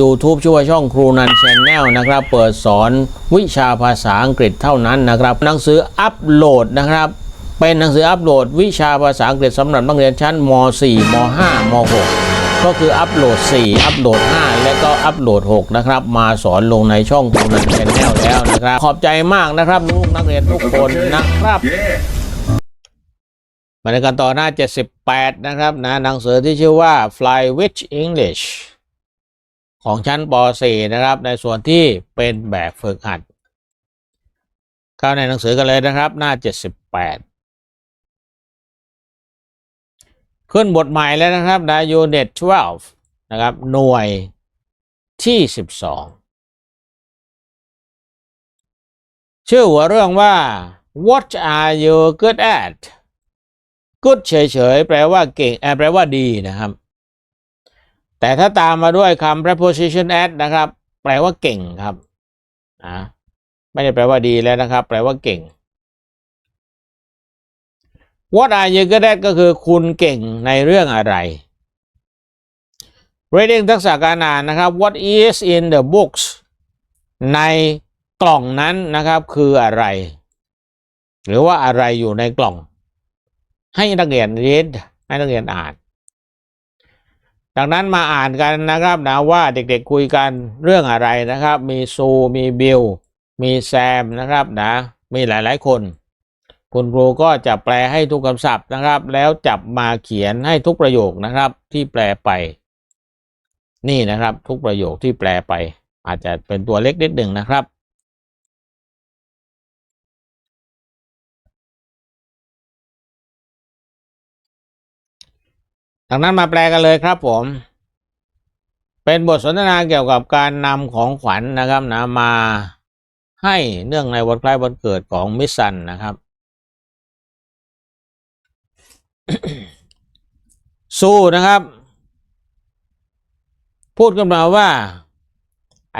YouTube ชื่อว่าช่องครูนันแชนแนลนะครับ เปิดสอนวิชาภาษาอังกฤษเท่านั้นนะครับ หนังสืออัปโหลดนะครับ เป็นหนังสืออัปโหลด วิชาภาษาอังกฤษสำหรับนักเรียนชั้นม .4 ม .5 ม .6 ก็คืออัปโหลด 4 อัปโหลด 5 และก็อัปโหลด 6 นะครับ มาสอนลงในช่องครูนันแชนแนลแล้วนะครับ ขอบใจมากนะครับลูกนักเรียนทุกคนนะครับมาในกันต่อหน้า 78 นะครับนะหนังสือที่ชื่อว่า Fly with English ของชั้นป .4 นะครับ ในส่วนที่เป็นแบบฝึกหัด เข้าในหนังสือกันเลยนะครับ หน้า 78 ขึ้นบทใหม่แล้วนะครับใน Unit 12 นะครับ หน่วยที่ 12 ชื่อหัวเรื่องว่า What are you good at good เฉยๆ แปลว่าเก่งเอ่อแปลว่าดีนะครับ แต่ถ้าตามมาด้วยคำ preposition at นะครับ แปลว่าเก่งครับอ่าไม่ได้แปลว่าดีแล้วนะครับ แปลว่าเก่ง What are you good at ก็คือคุณเก่งในเรื่องอะไร Reading ทักษะการอ่านนะครับ What is in the books ในกล่องนั้นนะครับคืออะไร หรือว่าอะไรอยู่ในกล่อง ให้นักเรียนเรียนให้นักเรียนอ่าน ดังนั้นมาอ่านกันนะครับนะว่าเด็กๆคุยกันเรื่องอะไรนะครับ มีซูมีบิลมีแซมนะครับนะมีหลายๆคน คุณครูก็จะแปลให้ทุกคำศัพท์นะครับ แล้วจับมาเขียนให้ทุกประโยคนะครับ ที่แปลไป นี่นะครับ ทุกประโยคที่แปลไป อาจจะเป็นตัวเล็กนิดหนึ่งนะครับ ดังนั้นมาแปลกันเลยครับผม เป็นบทสนทนาเกี่ยวกับการนำของขวัญนะครับนะมาให้เนื่องในวันคล้ายวันเกิดของมิสซันนะครับ สู้นะครับ พูดกันมาว่า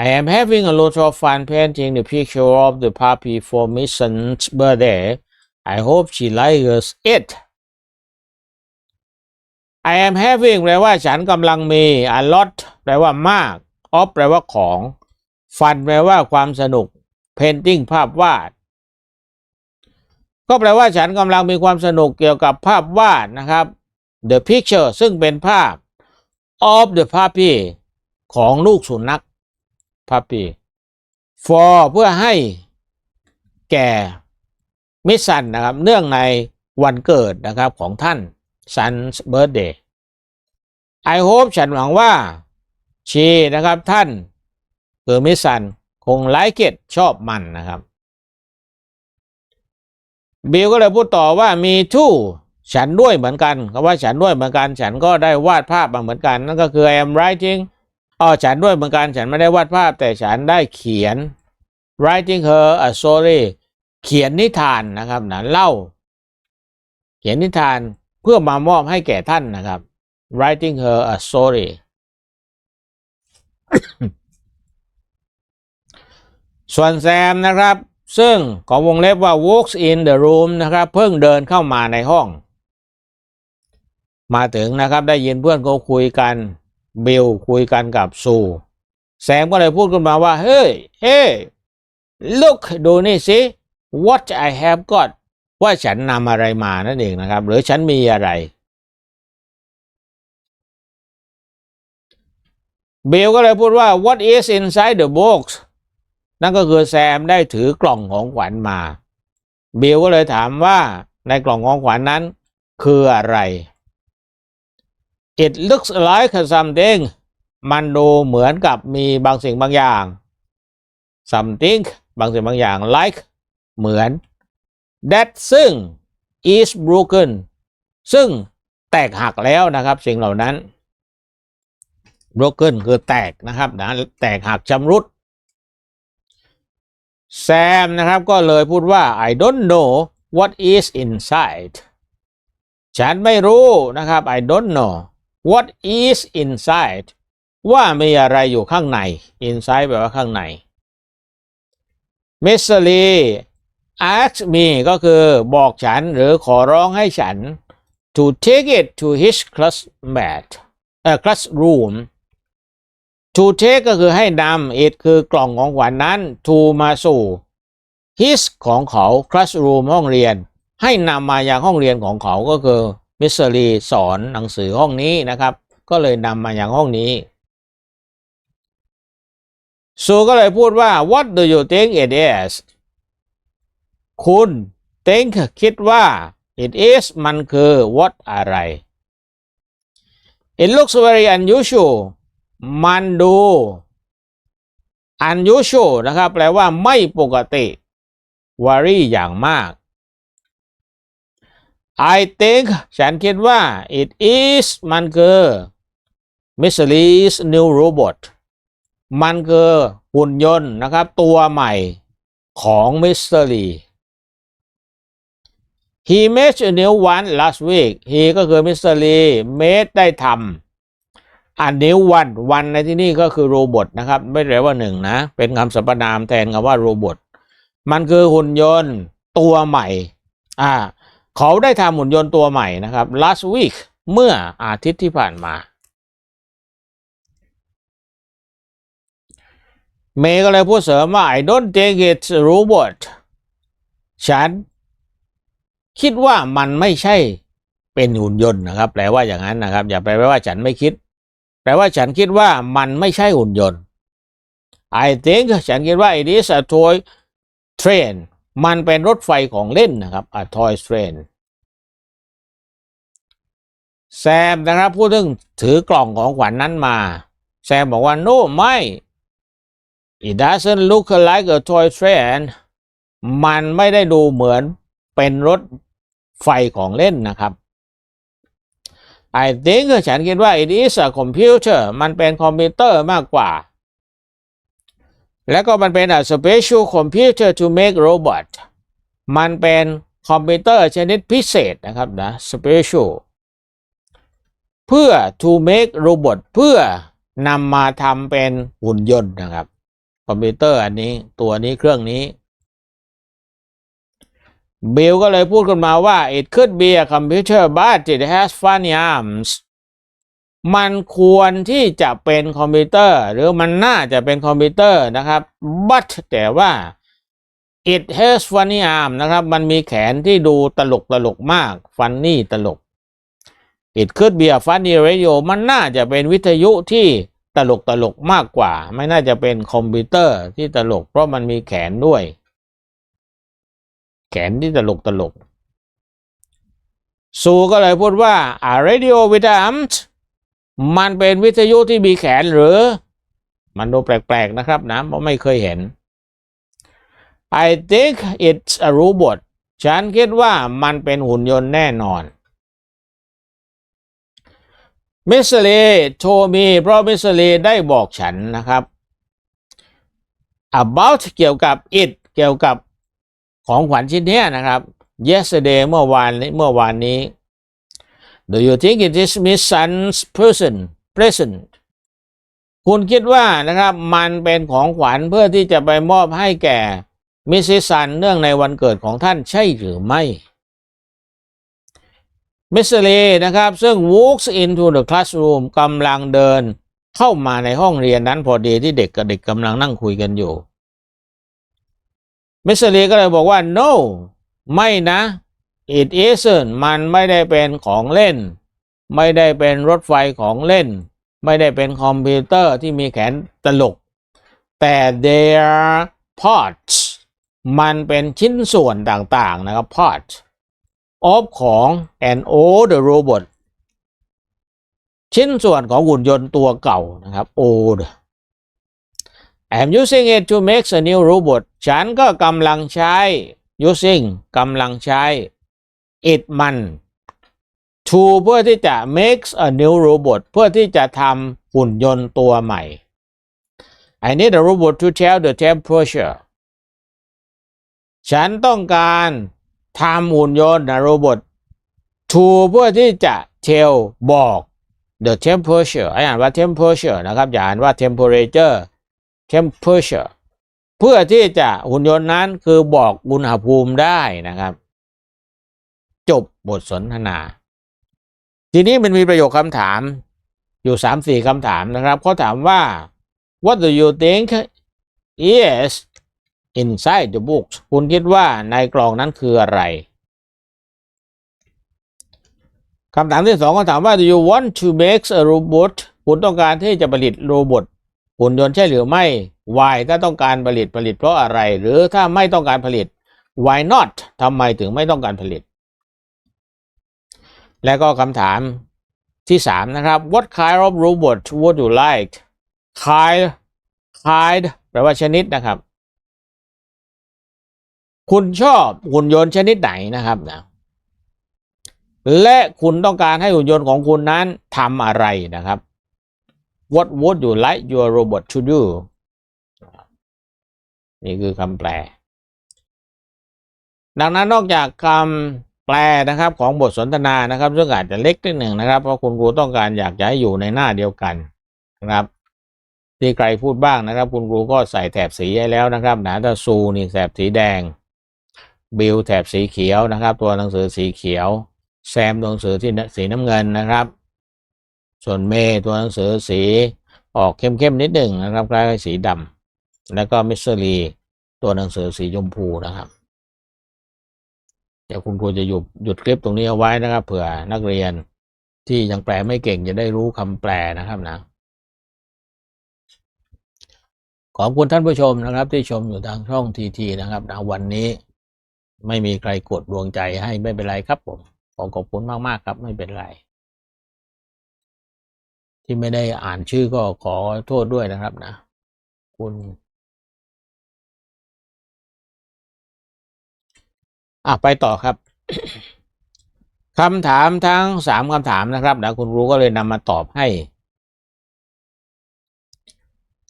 I am having a lot of fun painting the picture of the puppy for Miss Sun's birthday. I hope she likes it. I am having แปลว่าฉันกำลังมี a lot แปลว่ามาก of แปลว่าของ fun แปลว่าความสนุก painting ภาพวาด ก็แปลว่าฉันกำลังมีความสนุกเกี่ยวกับภาพวาดนะครับ the picture ซึ่งเป็นภาพ of the puppy ของลูกสุนัข puppy for เพื่อให้แก่มิสันนะครับ เนื่องในวันเกิดนะครับของท่าน son's birthday I hope ฉันหวังว่า she นะครับท่านคือมิสซันคงไลค์เกตชอบมันนะครับ บิลก็เลยพูดต่อว่ามีทู่ฉันด้วยเหมือนกันคำว่าฉันด้วยเหมือนกัน ฉันก็ได้วาดภาพมาเหมือนกัน นั่นก็คือ I am writing อ๋อฉันด้วยเหมือนกัน ฉันไม่ได้วาดภาพ แต่ฉันได้เขียน writing her a story เขียนนิทานนะครับนะเล่า เขียนนิทาน เพื่อมามอบให้แก่ท่านนะครับ writing her a story ส่วนแซมนะครับ ซึ่งของวงเล็บว่า walks in the room นะครับ เพิ่งเดินเข้ามาในห้อง มาถึงนะครับได้ยินเพื่อนเขาคุยกันบิลคุยกันกับซูแซมก็เลยพูดขึ้นมาว่า เฮ้ย เฮ้ look ดูนี่สิ what I have got ว่าฉันนำอะไรมานั่นเองนะครับ หรือฉันมีอะไร เบลก็เลยพูดว่า what is inside the box นั่นก็คือแซมได้ถือกล่องของขวัญมา เบลก็เลยถามว่าในกล่องของขวัญนั้นคืออะไร it looks like something มันดูเหมือนกับมีบางสิ่งบางอย่าง something บางสิ่งบางอย่าง like เหมือน that ซึ่ง is broken ซึ่งแตกหักแล้วนะครับ สิ่งเหล่านั้น broken คือแตกนะครับนะแตกหักชำรุดแซมนะครับก็เลยพูดว่า I don't know what is inside ฉันไม่รู้นะครับ I don't know what is inside ว่ามีอะไรอยู่ข้างใน inside แปลว่าข้างใน Miss Lee ask me ก็คือบอกฉันหรือขอร้องให้ฉัน to take it to his classmate เอ่อ classroom to take ก็คือให้นำ it คือกล่องของขวัญนนั้น to มาสู่ his ของเขา classroom ห้องเรียน ให้นำมายังห้องเรียนของเขาก็คือมิสเ r อรีสอนหนังสือห้องนี้นะครับ ก็เลยนำมาอย่างห้องนี้ซูก็เลยพูดว่า what do you think it is คุณ think คิดว่า it is มันคือ what อะไร it looks very unusual มันดู unusual นะครับ แปลว่าไม่ปกติ worry อย่างมาก I think ฉันคิดว่า it is มันคือ Miss Lee's new robot มันคือหุ่นยนต์นะครับ ตัวใหม่ของ Mr. Lee He made a new one last week He ก็คือ Mr. Lee made ได้ทำ a new one วันในที่นี่ก็คือโรบอทนะครับ ไม่ได้ว่าหนึ่งนะ เป็นคำสรรพนามแทนคำว่าโรบอทมันคือหุ่นยนต์ตัวใหม่ อ่า เขาได้ทำหุ่นยนต์ตัวใหม่นะครับ last week เมื่ออาทิตย์ที่ผ่านมา เมย์ก็เลยพูดเสริมว่า I don't think it's a robot ฉัน คิดว่ามันไม่ใช่เป็นหุ่นยนต์นะครับ แปลว่าอย่างนั้นนะครับ อย่าแปลว่าฉันไม่คิด แปลว่าฉันคิดว่ามันไม่ใช่หุ่นยนต์ I think ฉันคิดว่า it is a toy train มันเป็นรถไฟของเล่นนะครับ a toy train แซมนะครับพูดถึงถือกล่องของขวัญนนั้นมา แซมบอกว่า no ไม่ it doesn't look like a toy train มันไม่ได้ดูเหมือนเป็นรถ ไฟของเล่นนะครับ I think ฉันคิดว่า it is a computer มันเป็นคอมพิวเตอร์มากกว่า แล้วก็มันเป็น a special computer to make robot มันเป็นคอมพิวเตอร์ชนิดพิเศษนะครับนะ special เพื่อ to make robot เพื่อนำมาทำเป็นหุ่นยนต์นะครับ คอมพิวเตอร์อันนี้ตัวนี้เครื่องนี้ บิลก็เลยพูดขึ้นมาว่า it could be a computer but it has funny arms มันควรที่จะเป็นคอมพิวเตอร์ หรือมันน่าจะเป็นคอมพิวเตอร์นะครับ but แต่ว่า it has funny arm นะครับ มันมีแขนที่ดูตลกตลกมาก funny ตลก it could be a funny radio มันน่าจะเป็นวิทยุที่ตลกตลกมากกว่า ไม่น่าจะเป็นคอมพิวเตอร์ที่ตลก เพราะมันมีแขนด้วย ขนที่ตลกตลกซูก็เลยพูดว่า a radio with arms มันเป็นวิทยุที่มีแขนหรือ มันดูแปลกๆนะครับนะเพราะไม่เคยเห็น I think it's a robot ฉันคิดว่ามันเป็นหุ่นยนต์แน่นอนมิสเลโทมีเพราะมิสเลได้บอกฉันนะครับ about เกี่ยวกับ it เกี่ยวกับ ของขวัญชิ้นนี้นะครับ yesterday เมื่อวานนี้เมื่อวานนี้ Do you think it is Miss Sun's person present คุณคิดว่านะครับมันเป็นของขวัญเพื่อที่จะไปมอบให้แก่มิสซิสันเนื่องในวันเกิดของท่านใช่หรือไม่มิสเลนะครับ ซึ่ง walks into the classroom กำลังเดินเข้ามาในห้องเรียนนั้นพอดีที่เด็กกับเด็กกำลังนั่งคุยกันอยู่ มิสเลก็เลยบอกว่า no ไม่นะ it isn't มันไม่ได้เป็นของเล่น ไม่ได้เป็นรถไฟของเล่น ไม่ได้เป็นคอมพิวเตอร์ที่มีแขนตลก แต่ they are parts มันเป็นชิ้นส่วนต่างๆนะครับ part of ของ an old robot ชิ้นส่วนของหุ่นยนต์ตัวเก่านะครับ old I'm using it to make a new robot ฉันก็กำลังใช้ using กำลังใช้ it มัน to เพื่อที่จะ make a new robot เพื่อที่จะทำหุ่นยนต์ตัวใหม่ I need a robot to tell the temperature ฉันต้องการทำหุ่นยนต์นะโรบอท to เพื่อที่จะ tell บอก the temperature อ่านว่า temperature นะครับ อย่าอ่านว่า temperature temperature เพื่อที่จะหุ่นยนต์นั้นคือบอกอุณหภูมิได้นะครับ จบบทสนทนา ทีนี้มันมีประโยคคำถามอยู่สามสี่คำถามนะครับเขาถามว่า what do you think is inside the book คุณคิดว่าในกล่องนั้นคืออะไรคำถามที่สองก็ถามว่า do you want to make a robot คุณต้องการที่จะผลิตโรบอท หุ่นยนต์ใช่หรือไม่ why ถ้าต้องการผลิตผลิตเพราะอะไร หรือถ้าไม่ต้องการผลิต why not ทำไมถึงไม่ต้องการผลิต และก็คำถามที่สามนะครับ what kind of robot would you like kind kind แปลว่าชนิดนะครับ คุณชอบหุ่นยนต์ชนิดไหนนะครับนะและคุณต้องการให้หุ่นยนต์ของคุณนั้นทำอะไรนะครับ What would you like your robot to do นี่คือคำแปล ดังนั้นนอกจากคำแปลนะครับของบทสนทนานะครับ ซึ่งอาจจะเล็กนิดหนึ่งนะครับ เพราะคุณครูต้องการอยากจะให้อยู่ในหน้าเดียวกันนะครับที่ใครพูดบ้างนะครับ คุณครูก็ใส่แถบสีให้แล้วนะครับหนาตาซูนี่แถบสีแดง บิลแถบสีเขียวนะครับ ตัวหนังสือสีเขียว แซมตัวหนังสือที่สีน้ำเงินนะครับ ส่วนเมตัวหนังสือสีออกเข้มๆนิดหนึ่งนะครับคล้ายๆสีดำแล้วก็มิสเตอรีตัวหนังสือสีชมพูนะครับ เดี๋ยวคุณครูจะหยุดหยุดคลิปตรงนี้เอาไว้นะครับ เผื่อนักเรียนที่ยังแปลไม่เก่งจะได้รู้คำแปลนะครับนะขอบคุณท่านผู้ชมนะครับ ที่ชมอยู่ทางช่องทีทีนะครับนะวันนี้ไม่มีใครกดดวงใจให้ไม่เป็นไรครับผมขอขอบคุณมากๆครับไม่เป็นไร ที่ไม่ได้อ่านชื่อก็ขอโทษด้วยนะครับนะ คุณอะไปต่อครับคำถามทั้งสามคำถามนะครับนะคุณรู้ก็เลยนำมาตอบให้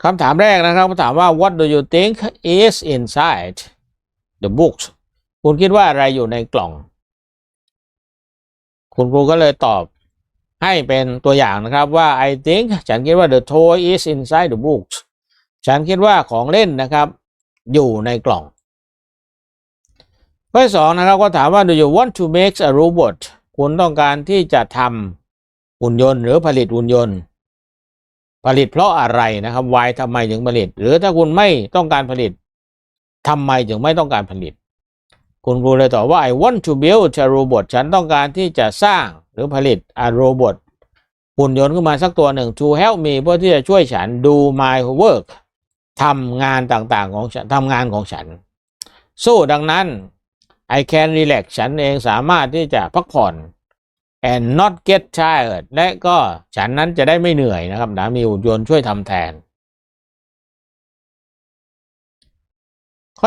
คำถามแรกนะครับถามว่า what do you think is inside the books คุณคิดว่าอะไรอยู่ในกล่อง คุณครูก็เลยตอบ ให้เป็นตัวอย่างนะครับว่า I think ฉันคิดว่า the toy is inside the book ฉันคิดว่าของเล่นนะครับ อยู่ในกล่องข้อสองนะครับก็ถามว่า do you want to make a robot คุณต้องการที่จะทำหุ่นยนต์ หรือผลิตหุ่นยนต์ ผลิตเพราะอะไรนะครับ why ทำไมถึงผลิต หรือถ้าคุณไม่ต้องการผลิตทำไมถึงไม่ต้องการผลิต คุณครูเลยตอบว่า I want to build a robot ฉันต้องการที่จะสร้างหรือผลิต a robot หุ่นยนต์ขึ้นมาสักตัวหนึ่ง to help me เพื่อที่จะช่วยฉัน do my work ทำงานต่างๆของฉันทำงานของฉัน สู้ดังนั้น I can relax ฉันเองสามารถที่จะพักผ่อน and not get tired และก็ฉันนั้นจะได้ไม่เหนื่อยนะครับนะมีหุ่นยนต์ช่วยทำแทน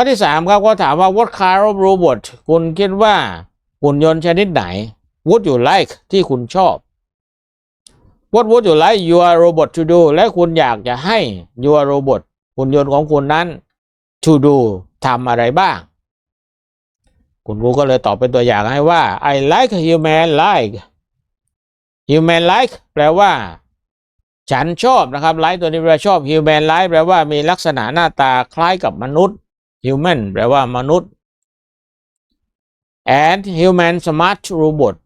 ข้อที่สามครับก็ถามว่า what kind of robot คุณคิดว่าหุ่นยนต์ชนิดไหน would you like ที่คุณชอบ what would you like your robot to do และคุณอยากจะให้ your robot หุ่นยนต์ของคุณนั้น to do ทำอะไรบ้าง คุณครูก็เลยตอบเป็นตัวอย่างให้ว่า I like human like human like แปลว่า ฉันชอบนะครับ like ตัวนี้แปลว่าชอบ human like แปลว่ามีลักษณะหน้าตาคล้ายกับมนุษย์ human แปลว่ามนุษย์ and human smart robot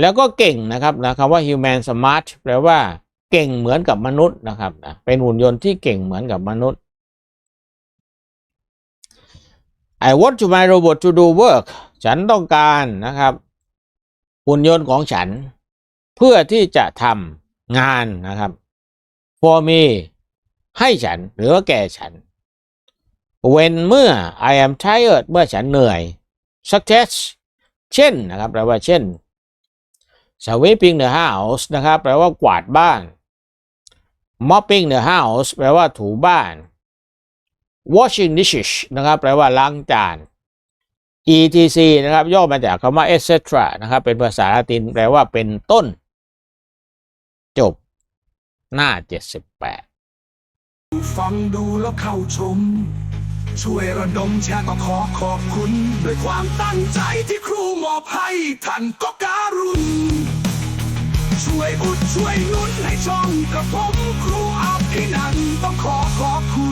แล้วก็เก่งนะครับนะคำว่า human smart แปลว่าเก่งเหมือนกับมนุษย์นะครับนะเป็นหุ่นยนต์ที่เก่งเหมือนกับมนุษย์ I want to my robot to do work ฉันต้องการนะครับ หุ่นยนต์ของฉัน เพื่อที่จะทำงานนะครับ for me ให้ฉันหรือว่าแก่ฉัน when เมื่อ I am tired เมื่อฉันเหนื่อย success เช่นนะครับแปลว่าเช่น sweeping the house นะครับแปลว่ากวาดบ้าน mopping the house แปลว่าถูบ้าน washing dishes นะครับแปลว่าล้างจาน etc นะครับย่อมาจากคำว่า etc นะครับเป็นภาษาละตินแปลว่าเป็นต้น จบ หน้า 78 ฟังดูแล้วเข้าชม ช่วยระดมแชร์ก็ขอขอบคุณ ด้วยความตั้งใจที่ครูมอบให้ท่านก็การุณ ช่วยอุดช่วยนุนให้ช่องกระผมครูอาภินันต้องขอขอบคุณ